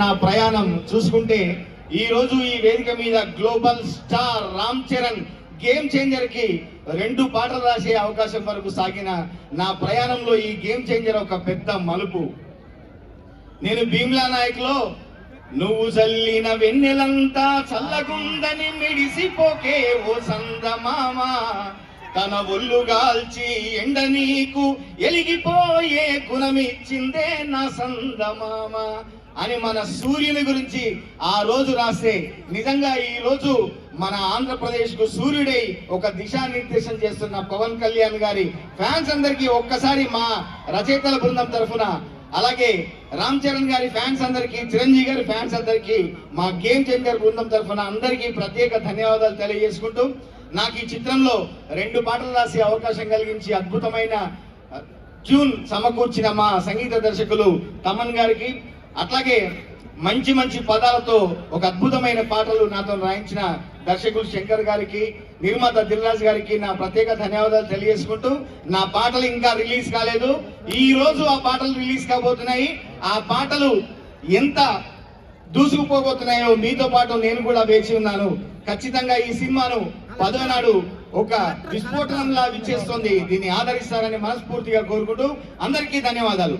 నా ప్రయాణం చూసుకుంటే ఈ రోజు ఈ వేదిక మీద global star Ram Charan game చేంజర్కి రెండు పాటలు రాసే అవకాశం వరకు సాగిన నా ప్రయాణంలో ఈ గేమ్ చేంజర్ ఒక పెద్ద మలుపు. నేను భీమ్లా నాయక్లో నువ్వు చల్లిన వెన్నెలంతా చల్లగుందని మిడిసిపోకే ఓ సందమామ. తన ఒళ్ళు గాల్చి ఎండ నీకు ఎలిగిపోయే గుణమిచ్చిందే నా సందమామ. అని మన సూర్యుని గురించి ఆ రోజు రాస్తే నిజంగా ఈ రోజు మన ఆంధ్రప్రదేశ్కు సూర్యుడై ఒక దిశానిర్దేశం చేస్తున్న పవన్ కళ్యాణ్ గారి ఫ్యాన్స్ అందరికీ ఒక్కసారి మా రచయితల బృందం తరఫున అలాగే రామ్ చరణ్ గారి ఫ్యాన్స్ అందరికీ చిరంజీవి గారి ఫ్యాన్స్ అందరికీ మా గేమ్ చేంజర్ బృందం తరఫున అందరికీ ప్రత్యేక ధన్యవాదాలు తెలియజేసుకుంటూ నాకు ఈ చిత్రంలో రెండు పాటలు రాసే అవకాశం కలిగించి అద్భుతమైన ట్యూన్ సమకూర్చిన మా సంగీత దర్శకులు తమన్ గారికి అట్లాగే మంచి మంచి పదాలతో ఒక అద్భుతమైన పాటలు నాతో రాయించిన దర్శకులు శంకర్ గారికి నిర్మాత దిల్రాజ్ గారికి నా ప్రత్యేక ధన్యవాదాలు తెలియజేసుకుంటూ నా పాటలు ఇంకా రిలీజ్ కాలేదు. ఈ రోజు ఆ పాటలు రిలీజ్ కాబోతున్నాయి. ఆ పాటలు ఎంత దూసుకుపోబోతున్నాయో మీతో పాటు నేను కూడా వేచి ఉన్నాను. ఖచ్చితంగా ఈ సినిమాను పదో నాడు ఒక విస్ఫోటనంలా విచ్చేస్తుంది. దీన్ని ఆదరిస్తారని మనస్ఫూర్తిగా కోరుకుంటూ అందరికీ ధన్యవాదాలు.